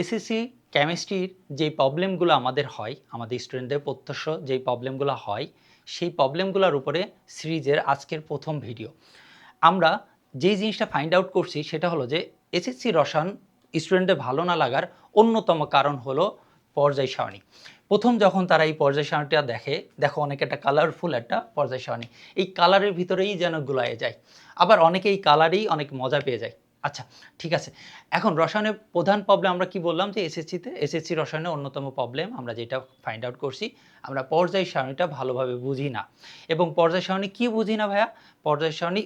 SSC কেমিস্ট্রির যে প্রবলেমগুলো আমাদের হয়, আমাদের স্টুডেন্টদের প্রত্যক্ষ যেই প্রবলেমগুলো হয়, সেই প্রবলেমগুলোর উপরে সিরিজের আজকের প্রথম ভিডিও আমরা যেই জিনিসটা ফাইন্ড আউট করছি সেটা হলো যে, এসএসসি রসায়ন স্টুডেন্টদের ভালো না লাগার অন্যতম কারণ হলো পর্যায় সারণী। প্রথম যখন তারা এই পর্যায় সারণীটা দেখে, দেখো অনেক একটা কালারফুল একটা পর্যায় সারণী। এই কালারের ভিতরেই যেন গুলায়ে যায়। আবার অনেকে এই কালারেই অনেক মজা পেয়ে যায়। আচ্ছা ঠিক আছে। এখন রসায়নের প্রধান প্রবলেম আমরা কি বললাম যে এসএসসিতে এসএসসি রসায়নের অন্যতম প্রবলেম আমরা যেটা ফাইন্ড আউট করছি, আমরা পর্যায় সারণীটা ভালোভাবে বুঝি না। এবং পর্যায় সারণী কী বুঝি না ভাইয়া? পর্যায় সারণী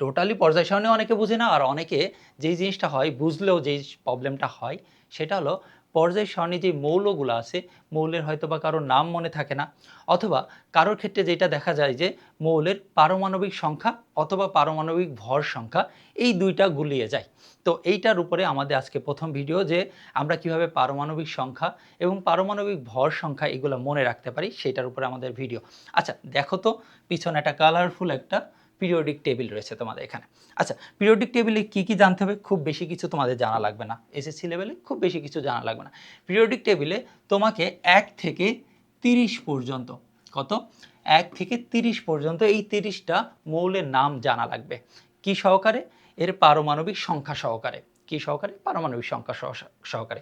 টোটালি পর্যায় সারণী অনেকে বুঝে না, আর অনেকে যেই জিনিসটা হয়, বুঝলেও যেই প্রবলেমটা হয়, সেটা হলো পর্যায় সারণী যে মৌলগুলো আছে, মৌলের হয়তো বা কারোর নাম মনে থাকে না, অথবা কারোর ক্ষেত্রে যেটা দেখা যায় যে মৌলের পারমাণবিক সংখ্যা অথবা পারমাণবিক ভর সংখ্যা এই দুইটা গুলিয়ে যায়। তো এইটার উপরে আমাদের আজকে প্রথম ভিডিও যে আমরা কীভাবে পারমাণবিক সংখ্যা এবং পারমাণবিক ভর সংখ্যা এগুলো মনে রাখতে পারি, সেটার উপরে আমাদের ভিডিও আচ্ছা দেখো তো, পিছনে একটা কালারফুল একটা পিরিয়ডিক টেবিল রয়েছে তোমাদের এখানে। আচ্ছা পিরিয়ডিক টেবিলে কি কি জানতে হবে? খুব বেশি কিছু তোমাদের জানা লাগবে না। এসএসসি লেভেলে খুব বেশি কিছু জানা লাগবে না। পিরিয়ডিক টেবিলে তোমাকে এক থেকে তিরিশ পর্যন্ত, কত? এক থেকে তিরিশ পর্যন্ত এই তিরিশটা মৌলের নাম জানা লাগবে। কি সহকারে? এর পারমাণবিক সংখ্যা সহকারে। কি সহকারে? পারমাণবিক সংখ্যা সহ- সহকারে।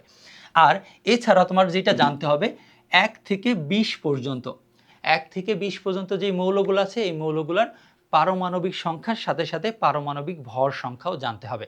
আর এছাড়া তোমার যেটা জানতে হবে, এক থেকে বিশ পর্যন্ত, এক থেকে বিশ পর্যন্ত যে মৌলগুলো আছে, এই মৌলগুলোর পারমাণবিক সংখ্যার সাথে সাথে পারমাণবিক ভর সংখ্যাও জানতে হবে।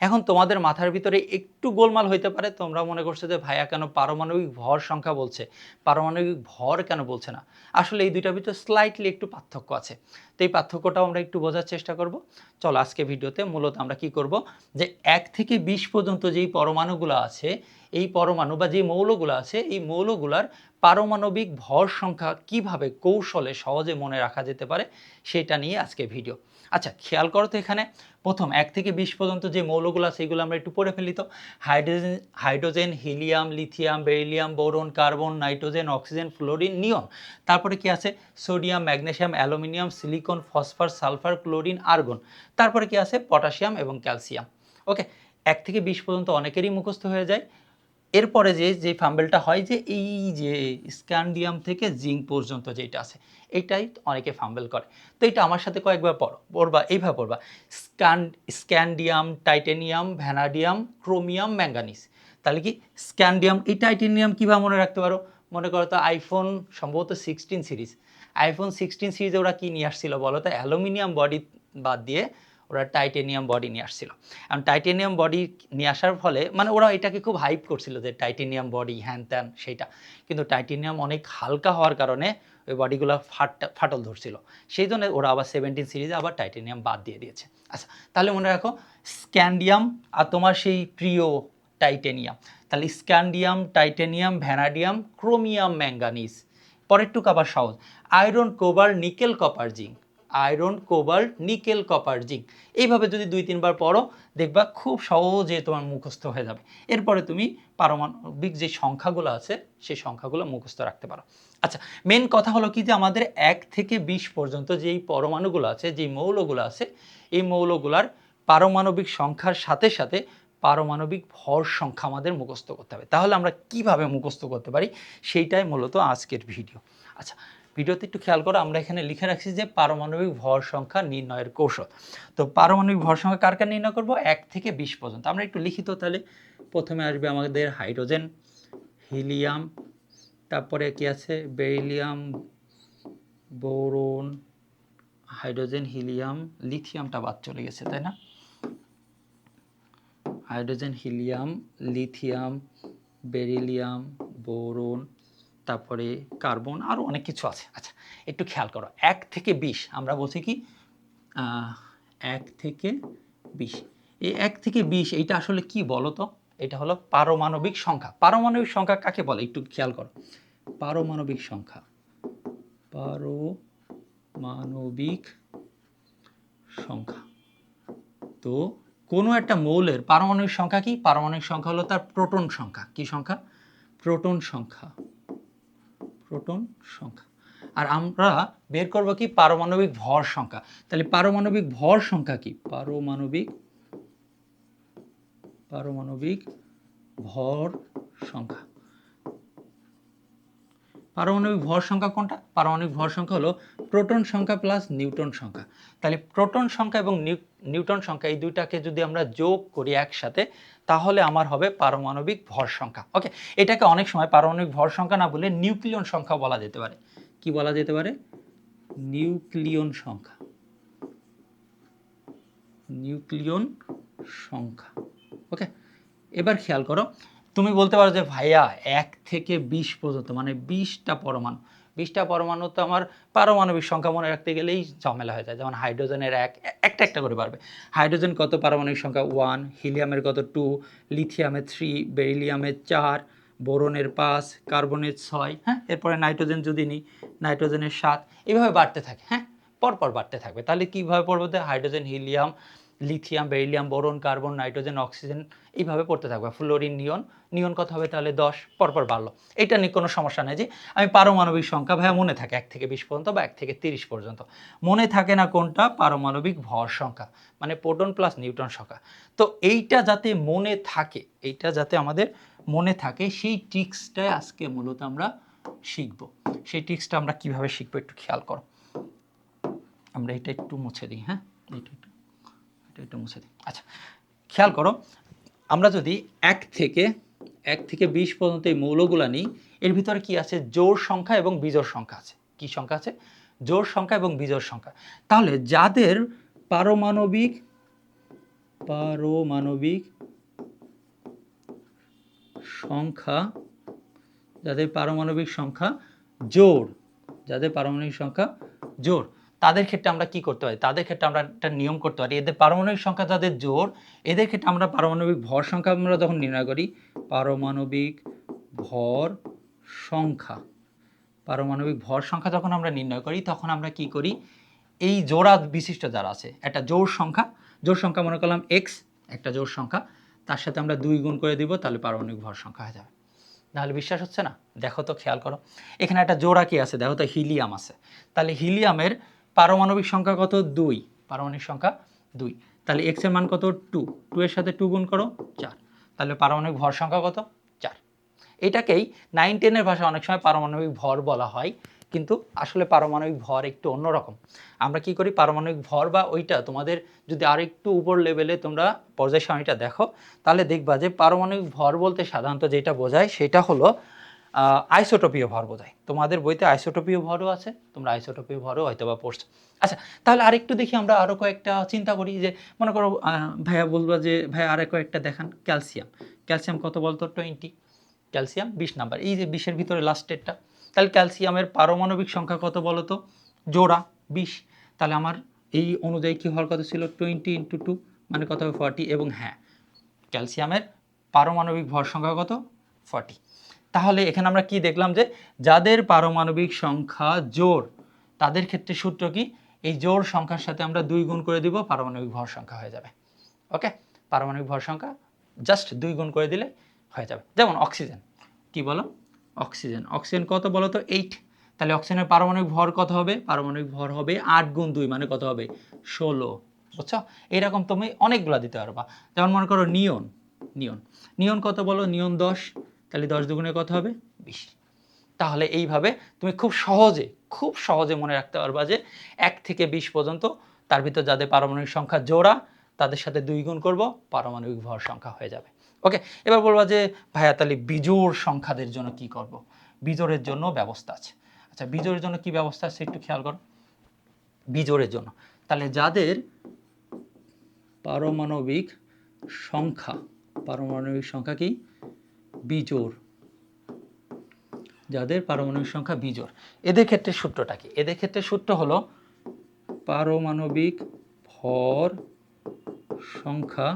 এখন তোমাদের মাথার ভিতরে একটু গোলমাল হইতে পারে, তোমরা মনে করছ যে, ভাইয়া, কেন পারমাণবিক ভর সংখ্যা বলছে? পারমাণবিক ভর কেন বলছে না? আসলে এই দুইটার ভিতরে স্লাইটলি একটু পার্থক্য আছে। তো এই পার্থক্যটাও আমরা একটু বোঝার চেষ্টা করব। চলো, আজকে ভিডিওতে মূলত আমরা কি করব? যে, এক থেকে বিশ পর্যন্ত যেই পরমাণুগুলো আছে, এই পরমাণু বা যে মৌলগুলো আছে, এই মৌলগুলার পারমাণবিক ভর সংখ্যা কীভাবে কৌশলে সহজে মনে রাখা যেতে পারে সেটা নিয়ে আজকে ভিডিও আচ্ছা খেয়াল করো তো এখানে, প্রথম এক থেকে বিশ পর্যন্ত যে মৌলগুলো আছে, এগুলো আমরা একটু পড়ে ফেলি তো। Hydrogen hydrogen, helium, lithium, beryllium, boron, carbon, nitrogen, oxygen, fluorine, neon. তারপরে কি আছে? Sodium magnesium aluminium, silicon, phosphor, sulphur, chlorine, argon. তারপরে কি আছে? পটাশিয়াম এবং ক্যালসিয়াম। ওকে, এক থেকে বিশ পর্যন্ত অনেকেরই মুখস্থ হয়ে যায়। এরপরে যে যে ফাম্বেলটা হয় যে, এই যে স্ক্যান্ডিয়াম থেকে জিঙ্ক পর্যন্ত যেটা আছে, এটাই অনেকে ফাম্বেল করে। তো এটা আমার সাথে কয়েকবার পড়ো, পড়বা, এইভাবে পড়বা। Scan, scandium, titanium, vanadium, chromium, manganese. তাহলে কি স্ক্যান্ডিয়াম, এই টাইটেনিয়াম কীভাবে মনে রাখতে পারো? মনে করো তো আইফোন সম্ভবত সিক্সটিন সিরিজ। আইফোন সিক্সটিন সিরিজে ওরা কী নিয়ে আসছিল বলো তো? অ্যালুমিনিয়াম বডি বাদ দিয়ে ওরা টাইটেনিয়াম বডি নিয়ে আসছিল। এখন টাইটেনিয়াম বডি নিয়ে আসার ফলে মানে ওরা এটাকে খুব হাইপ করছিল যে টাইটেনিয়াম বডি হ্যান ত্যান সেইটা। কিন্তু টাইটেনিয়াম অনেক হালকা হওয়ার কারণে ওই বডিগুলো ফাট ফাটল ধরছিল। সেই জন্য ওরা আবার সেভেন্টিন সিরিজে আবার টাইটেনিয়াম বাদ দিয়ে দিয়েছে। আচ্ছা তাহলে মনে রাখো স্ক্যান্ডিয়াম আর তোমার সেই প্রিয় টাইটেনিয়াম তাহলে scandium titanium vanadium chromium manganese পরেরটুকু আবার সহজ। Iron cobalt nickel copper zinc iron, cobalt, nickel, copper, zinc. এইভাবে যদি দুই, তিনবার পড়ো, দেখবা খুব সহজে তোমার মুখস্থ হয়ে যাবে। এরপরে তুমি পারমাণবিক যে সংখ্যাগুলো আছে, সেই সংখ্যাগুলো মুখস্থ রাখতে পারো। আচ্ছা মেন কথা হলো কি যে আমাদের এক থেকে বিশ পর্যন্ত যেই পরমাণুগুলো আছে, যেই মৌলগুলো আছে, এই মৌলগুলার পারমাণবিক সংখ্যার সাথে সাথে পারমাণবিক ভর সংখ্যা আমাদের মুখস্থ করতে হবে। তাহলে আমরা কীভাবে মুখস্থ করতে পারি? সেইটাই মূলত আজকের ভিডিও। আচ্ছা ভিডিওতে একটু খেয়াল করো, আমরা এখানে লিখে রাখছি যে পারমাণবিক ভর সংখ্যা নির্ণয়ের কৌশল। তো পারমাণবিক ভর সংখ্যা কার কার নির্ণয় করব? এক থেকে বিশ পর্যন্ত। আমরা একটু লিখিত তাহলে। প্রথমে আসবে আমাদের হাইড্রোজেন, হিলিয়াম, তারপরে কি আছে? বেরিলিয়াম, বোরন, হাইড্রোজেন, হিলিয়াম, লিথিয়ামটা বাদ চলে গেছে, তাই না? Hydrogen, helium, lithium, beryllium, boron তারপরে কার্বন আরও অনেক কিছু আছে। আচ্ছা একটু খেয়াল করো। এক থেকে বিশ, আমরা বলছি কি? এক থেকে বিশ। এই এক থেকে বিশ, এইটা আসলে কি বলো তো এটা হলো পারমাণবিক সংখ্যা। পারমাণবিক সংখ্যা কাকে বলে? একটু খেয়াল করো। পারমাণবিক সংখ্যা। পারমাণবিক সংখ্যা। তো কোনো একটা মৌলের পারমাণবিক সংখ্যা কি? পারমাণবিক সংখ্যা হলো তার প্রোটন সংখ্যা। কি সংখ্যা? প্রোটন সংখ্যা। প্রোটন সংখ্যা। আর আমরা বের করব কি? পারমাণবিক ভর সংখ্যা। তাহলে পারমাণবিক ভর সংখ্যা কি? পারমাণবিক পারমাণবিক ভর সংখ্যা। পারমাণবিক ভর সংখ্যা কোনটা? পারমাণবিক ভর সংখ্যা হলো প্রোটন সংখ্যা প্লাস নিউটন সংখ্যা। তাহলে প্রোটন সংখ্যা এবং নিউ- নিউটন সংখ্যা এই দুইটাকে যদি আমরা যোগ করি একসাথে তাহলে আমার হবে পারমাণবিক ভর সংখ্যা। ওকে এটাকে অনেক সময় পারমাণবিক ভর সংখ্যা না বলে নিউক্লিয়ন সংখ্যা বলা যেতে পারে। কি বলা যেতে পারে? নিউক্লিয়ন সংখ্যা। নিউক্লিয়ন সংখ্যা। ওকে এবার খেয়াল করো, তুমি বলতে পারো যে ভাইয়া এক থেকে বিশ পর্যন্ত মানে বিশটা পরমাণু। বিশটা পরমাণু তো আমার পারমাণবিক সংখ্যা মনে রাখতে গেলেই ঝামেলা হয়ে যায়। যেমন হাইড্রোজেনের এক, একটা একটা করে পারবে হাইড্রোজেন কত পারমাণবিক সংখ্যা? ওয়ান, হিলিয়ামের কত? টু, লিথিয়ামের থ্রি, বেরিলিয়ামের চার, বোরনের পাঁচ, কার্বনের ছয় হ্যাঁ? এরপরে নাইট্রোজেন যদি নিই, নাইট্রোজেনের সাত, এভাবে বাড়তে থাকে হ্যাঁ? পরপর বাড়তে থাকবে। তাহলে কীভাবে পড়ব? Hydrogen, helium lithium, beryllium, boron, carbon, nitrogen, oxygen এইভাবে পড়তে থাকবে। ফ্লোরিন, নিয়ন নিয়ন কত হবে তাহলে দশ, পরপর বাড়লো। এটা নিয়ে কোনো সমস্যা নেই যে আমি পারমাণবিক সংখ্যা, ভাইয়া, মনে থাকে এক থেকে বিশ পর্যন্ত বা এক থেকে তিরিশ পর্যন্ত। মনে থাকে না কোনটা? পারমাণবিক ভর সংখ্যা মানে প্রোটন প্লাস নিউটন সংখ্যা। তো এইটা যাতে মনে থাকে, এইটা যাতে আমাদের মনে থাকে, সেই ট্রিক্সটাই আজকে মূলত আমরা শিখব। সেই ট্রিক্সটা আমরা কীভাবে শিখব একটু খেয়াল করো। আমরা এটা একটু মুছে দিই হ্যাঁ? এটা এটা মুছে দিই। আচ্ছা খেয়াল করো, আমরা যদি এক থেকে এক থেকে বিশ পর্যন্ত এই মৌলগুলা নিই, এর ভিতরে কি আছে? জোর সংখ্যা এবং বিজোড় সংখ্যা আছে। কি সংখ্যা আছে? জোর সংখ্যা এবং বিজোড় সংখ্যা। তাহলে যাদের পারমাণবিক পারমাণবিক সংখ্যা, যাদের পারমাণবিক সংখ্যা জোর যাদের পারমাণবিক সংখ্যা জোড় তাদের ক্ষেত্রে আমরা কি করতে পারি? তাদের ক্ষেত্রে আমরা একটা নিয়ম করতে পারি। এদের পারমাণবিক সংখ্যা যাদের জোর, এদের ক্ষেত্রে আমরা পারমাণবিক ভর সংখ্যা আমরা যখন নির্ণয় করি, পারমাণবিক ভর সংখ্যা। পারমাণবিক ভর সংখ্যা যখন আমরা নির্ণয় করি, তখন আমরা কি করি? এই জোড়া বিশিষ্ট যারা আছে, একটা জোর সংখ্যা জোর সংখ্যা মনে করলাম এক্স একটা জোর সংখ্যা, তার সাথে আমরা দুই গুণ করে দিব, তাহলে পারমাণবিক ভর সংখ্যা হয়ে যাবে। তাহলে বিশ্বাস হচ্ছে না? দেখো তো, খেয়াল করো। এখানে একটা জোড়া কি আছে? দেখো তো, হিলিয়াম আছে। তাহলে হিলিয়ামের পারমাণবিক সংখ্যা কত? দুই। পারমাণবিক সংখ্যা দুই। তাহলে এক্সের মান কত? টু টু এর সাথে টু গুণ করো, চার। তাহলে পারমাণবিক ভর সংখ্যা কত? চার। এটাকেই নাইন টেনের ভাষায় অনেক সময় পারমাণবিক ভর বলা হয়, কিন্তু আসলে পারমাণবিক ভর একটু অন্যরকম। আমরা কি করি? পারমাণবিক ভর বা ওইটা তোমাদের যদি আরেকটু উপর লেভেলে তোমরা পর্যায় সারণীটা দেখো, তাহলে দেখবা যে পারমাণবিক ভর বলতে সাধারণত যেটা বোঝায় সেটা হলো আইসোটোপীয় ভর বোঝায় তোমাদের বইতে আইসোটোপীয় ভরও আছে, তোমরা আইসোটোপীয় ভরও হয়তো বা পড়ছো। আচ্ছা তাহলে আরেকটু দেখি আমরা আরও কয়েকটা চিন্তা করি যে, মনে করো ভাইয়া বলব যে, ভাইয়া আরও কয়েকটা দেখান, ক্যালসিয়াম। ক্যালসিয়াম কত বলতো? টোয়েন্টি। ক্যালসিয়াম বিশ নাম্বার। এই যে বিশের ভিতরে লাস্ট লাস্টেরটা তাহলে ক্যালসিয়ামের পারমাণবিক সংখ্যা কত বলো তো জোড়া, বিশ। তাহলে আমার এই অনুযায়ী কী হওয়ার কথা ছিল? টোয়েন্টি ইন্টু টু মানে কত হবে? ফর্টি এবং হ্যাঁ ক্যালসিয়ামের পারমাণবিক ভর সংখ্যা কত? ফর্টি তাহলে এখানে আমরা কি দেখলাম যে যাদের পারমাণবিক সংখ্যা জোর তাদের ক্ষেত্রে সূত্র কি? এই জোর সংখ্যার সাথে আমরা দুই গুণ করে দিব, পারমাণবিক ভর সংখ্যা হয়ে যাবে। ওকে পারমাণবিক ভর সংখ্যা জাস্ট দুই গুণ করে দিলে হয়ে যাবে। যেমন অক্সিজেন কি বলো? অক্সিজেন অক্সিজেন কত বলো তো? এইট তাহলে অক্সিজেনের পারমাণবিক ভর কত হবে? পারমাণবিক ভর হবে আট গুণ দুই মানে কত হবে? ষোলো। বুঝছ? এরকম তুমি অনেকগুলো দিতে পারবা। যেমন মনে করো নিয়ন। নিয়ন। নিয়ন কত বলো? নিয়ন দশ। তাহলে দশ দুগুণে কত হবে? বিশ। তাহলে এইভাবে তুমি খুব সহজে খুব সহজে মনে রাখতে পারবা যে এক থেকে বিশ পর্যন্ত তার ভিতর যাদের পারমাণবিক সংখ্যা জোড়া, তাদের সাথে দুই গুণ করব, পারমাণবিক ভর সংখ্যা হয়ে যাবে। ওকে, এবার বলবা যে ভাইয়া, তাহলে বিজোড় সংখ্যাদের জন্য কি করব? বিজোড়ের জন্য ব্যবস্থা আছে। আচ্ছা বিজোড়ের জন্য কি ব্যবস্থা আছে একটু খেয়াল করো। বিজোড়ের জন্য। তাহলে যাদের পারমাণবিক সংখ্যা পারমাণবিক সংখ্যা কি? বিজোড়। যাদের পারমাণবিক সংখ্যা বিজোড়। এদের ক্ষেত্রে সূত্রটা কি? এদের ক্ষেত্রে সূত্র হলো পারমাণবিক ভর সংখ্যা।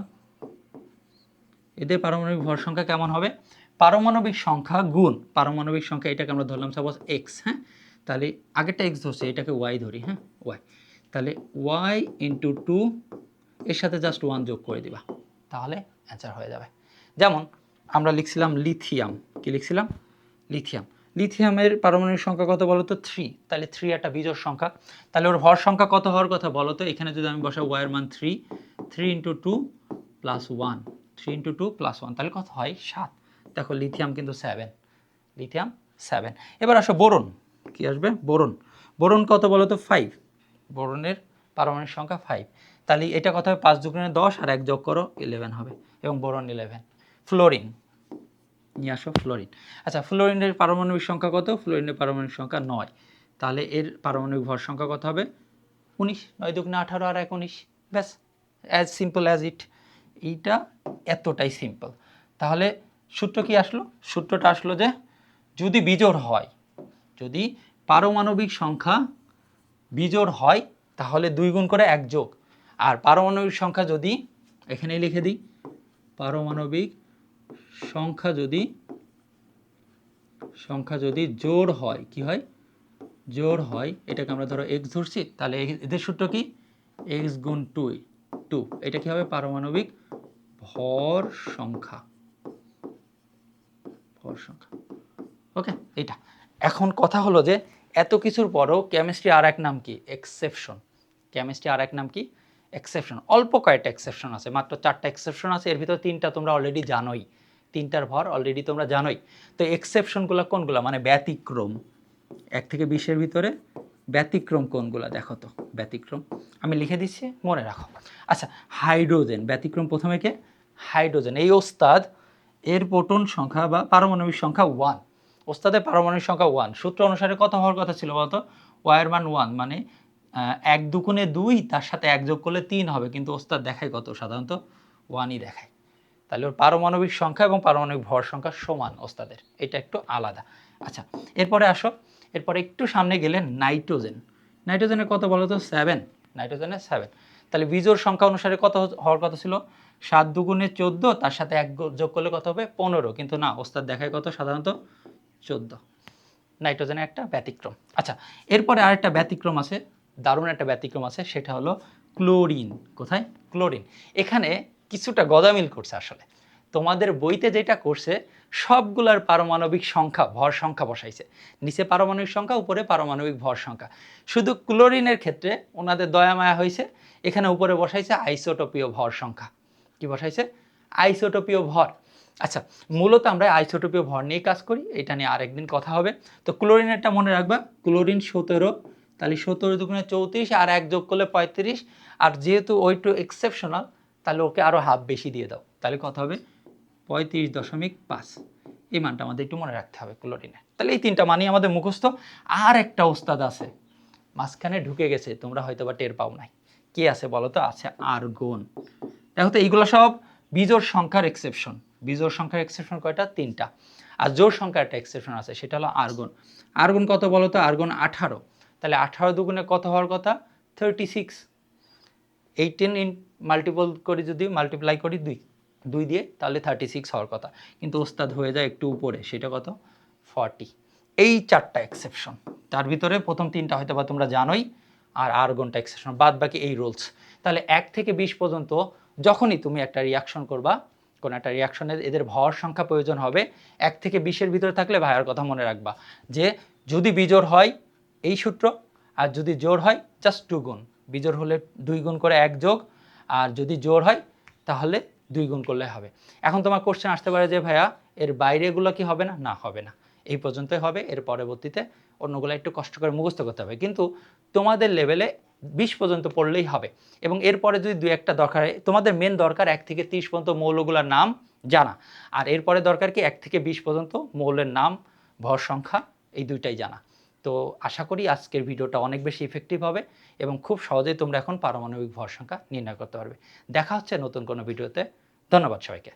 এদের পারমাণবিক ভর সংখ্যা কেমন হবে? পারমাণবিক সংখ্যা গুণ। পারমাণবিক সংখ্যা এটাকে আমরা ধরলাম সাপোজ এক্স হ্যাঁ? তাহলে আগেরটা এক্স ধরছে, এটাকে ওয়াই ধরি হ্যাঁ? ওয়াই তাহলে ওয়াই ইন্টু টু এর সাথে জাস্ট ওয়ান যোগ করে দিবা। তাহলে অ্যান্সার হয়ে যাবে। যেমন আমরা লিখছিলাম লিথিয়াম কি লিখছিলাম? লিথিয়াম লিথিয়ামের পারমাণবিক সংখ্যা কত বলো তো থ্রি তাহলে থ্রি একটা বিজোড় সংখ্যা। তাহলে ওর ভর সংখ্যা কত হওয়ার কথা বলো তো এখানে যদি আমি বসাই ওয়াইয়ের মান three three into two plus one three into two plus one তাহলে কত হয়? সাত। দেখো লিথিয়াম কিন্তু সেভেন লিথিয়াম সেভেন এবার আসো বোরন। কি আসবে? বোরন। বোরন কত বলো তো ফাইভ বোরনের পারমাণবিক সংখ্যা ফাইভ তাহলে এটা কত হবে? পাঁচ দুগুণে দশ আর এক যোগ করো ইলেভেন হবে। এবং বোরন ইলেভেন ফ্লোরিন। নিয়ে আসো ফ্লোরিন। আচ্ছা ফ্লোরিনের পারমাণবিক সংখ্যা কত? ফ্লোরিনের পারমাণবিক সংখ্যা নয়। তাহলে এর পারমাণবিক ভর সংখ্যা কত হবে? উনিশ, নয় দুগুণে আঠারো আর এক উনিশ। ব্যাস অ্যাজ সিম্পল অ্যাজ ইট এইটা এতটাই সিম্পল তাহলে সূত্র কি আসলো? সূত্রটা আসলো যে, যদি বিজোড় হয়, যদি পারমাণবিক সংখ্যা বিজোড় হয়, তাহলে দুই গুণ করে এক যোগ। আর পারমাণবিক সংখ্যা যদি এখানে লিখে দিই, পারমাণবিক সংখ্যা যদি সংখ্যা যদি জোড় হয়, কি হয়? জোড় হয়, এটাকে আমরা ধরো এক্স ধরছি, তাহলে এদের সূত্র কি? এক্স গুণ টু টু এটা কি হবে? পারমাণবিক ভর সংখ্যা। ভর সংখ্যা। ওকে এটা এখন কথা হলো যে, এত কিছুর পরও কেমিস্ট্রি আর এক নাম কি? এক্সেপশন কেমিস্ট্রি আর এক নাম কি? এক্সেপশন অল্প কয়েকটা এক্সেপশন আছে, মাত্র চারটা এক্সেপশন আছে, এর ভিতর তিনটা তোমরা অলরেডি জানোই। তিনটার ভর অলরেডি তোমরা জানোই। তো এক্সেপশনগুলো কোনগুলো? মানে ব্যতিক্রম। এক থেকে বিশের ভিতরে ব্যতিক্রম কোনগুলো? দেখো তো, ব্যতিক্রম। আমি লিখে দিচ্ছি, মনে রাখো। আচ্ছা হাইড্রোজেন। ব্যতিক্রম প্রথমে কে? হাইড্রোজেন। এই ওস্তাদ, এর প্রোটন সংখ্যা বা পারমাণবিক সংখ্যা ওয়ান ওস্তাদের পারমাণবিক সংখ্যা ওয়ান সূত্র অনুসারে কত হওয়ার কথা ছিল বলতো? ওয়ার মান ওয়ান মানে এক দুগুণে দুই, তার সাথে এক যোগ করলে তিন হবে। কিন্তু ওস্তাদ দেখায় কত? সাধারণত ওয়ানই দেখায়। তাহলে ওর পারমাণবিক সংখ্যা এবং পারমাণবিক ভর সংখ্যা সমান ওস্তাদের। এটা একটু আলাদা। আচ্ছা এরপরে আসো। এরপরে একটু সামনে গেলে নাইট্রোজেন। নাইট্রোজেনের কত বলো তো? সেভেন। নাইট্রোজেনের সেভেন। তাহলে বীজোর সংখ্যা অনুসারে কত হওয়ার কথা ছিল? সাত দুগুণে চোদ্দ, তার সাথে এক যোগ করলে কত হবে? পনেরো। কিন্তু না, ওস্তাদ দেখায় কত? সাধারণত চোদ্দ। নাইট্রোজেনের একটা ব্যতিক্রম। আচ্ছা এরপরে আরেকটা ব্যতিক্রম আছে। দারুণ একটা ব্যতিক্রম আছে। সেটা হলো ক্লোরিন। কোথায়? ক্লোরিন। এখানে কিছুটা গদামিল করছে আসলে। তোমাদের বইতে যেটা করছে, সবগুলার পারমাণবিক সংখ্যা, ভর সংখ্যা বসাইছে। নিচে পারমাণবিক সংখ্যা, উপরে পারমাণবিক ভর সংখ্যা। শুধু ক্লোরিনের ক্ষেত্রে ওনাদের দয়া মায়া হয়েছে এখানে উপরে বসাইছে আইসোটোপীয় ভর সংখ্যা। কি বসাইছে? আইসোটোপীয় ভর। আচ্ছা মূলত আমরা আইসোটোপীয় ভর নিয়ে কাজ করি, এটা নিয়ে আরেকদিন কথা হবে। তো ক্লোরিনেরটা মনে রাখবা, ক্লোরিন সতেরো, তাহলে সতেরো দুগুণে চৌত্রিশ আর এক যোগ করলে পঁয়ত্রিশ। আর যেহেতু ওইটু এক্সেপশনাল তাহলে ওকে আরও হাফ বেশি দিয়ে দাও। তাহলে কত হবে? পঁয়ত্রিশ দশমিক পাঁচ। এই মানটা আমাদের একটু মনে রাখতে হবে ক্লোরিনের তাহলে এই তিনটা মানই আমাদের মুখস্থ। আর একটা ওস্তাদ আছে, মাঝখানে ঢুকে গেছে, তোমরা হয়তো বা টের পাও নাই। কে আছে বলো তো? আছে আর্গন। দেখো তো, এইগুলো সব বিজোর সংখ্যার এক্সেপশন বিজোর সংখ্যার এক্সেপশন কয়টা? তিনটা। আর জোর সংখ্যার একটা এক্সেপশন আছে, সেটা হলো আর্গন। আর্গন কত বলো তো? আর্গন আঠারো। তাহলে আঠারো দুগুণে কত হওয়ার কথা? Thirty six eighteen in multiple করি যদি মাল্টিপ্লাই করি দুই। দুই দিয়ে তাহলে থার্টি সিক্স হওয়ার কথা। কিন্তু ওস্তাদ হয়ে যায় একটু উপরে, সেটা কত? ফর্টি এই চারটা এক্সেপশন তার ভিতরে প্রথম তিনটা হয়তো বা তোমরা জানোই, আর আর্গনটা এক্সেপশন বাদ বাকি এই রুলস তাহলে এক থেকে বিশ পর্যন্ত যখনই তুমি একটা রিয়াকশন করবা, কোনো একটা রিয়াকশনের এদের ভর সংখ্যা প্রয়োজন হবে, এক থেকে বিশের ভিতরে থাকলে ভাইয়ার কথা মনে রাখবা যে, যদি বিজোর হয়, এই সূত্র, আর যদি জোর হয় জাস্ট টু গুণ। বিজোড় হলে দুই গুণ করে এক যোগ, আর যদি জোর হয়, তাহলে দুই গুণ করলে হবে। এখন তোমার কোশ্চেন আসতে পারে যে, ভাইয়া, এর বাইরেগুলো কি হবে না? না, হবে না। এই পর্যন্তই হবে। এর পরবর্তীতে অন্যগুলো একটু কষ্ট করে মুখস্থ করতে হবে। কিন্তু তোমাদের লেভেলে বিশ পর্যন্ত পড়লেই হবে। এবং এরপরে যদি দু একটা দরকার তোমাদের মেন দরকার এক থেকে তিরিশ পর্যন্ত মৌলগুলোর নাম জানা। আর এরপরে দরকার কি? এক থেকে বিশ পর্যন্ত মৌলের নাম, ভর সংখ্যা, এই দুইটাই জানা। তো আশা করি আজকের ভিডিওটা অনেক বেশি ইফেক্টিভ হবে এবং খুব সহজেই তোমরা এখন পারমাণবিক ভর সংখ্যা নির্ণয় করতে পারবে। দেখা হচ্ছে নতুন কোনো ভিডিওতে। ধন্যবাদ সবাইকে।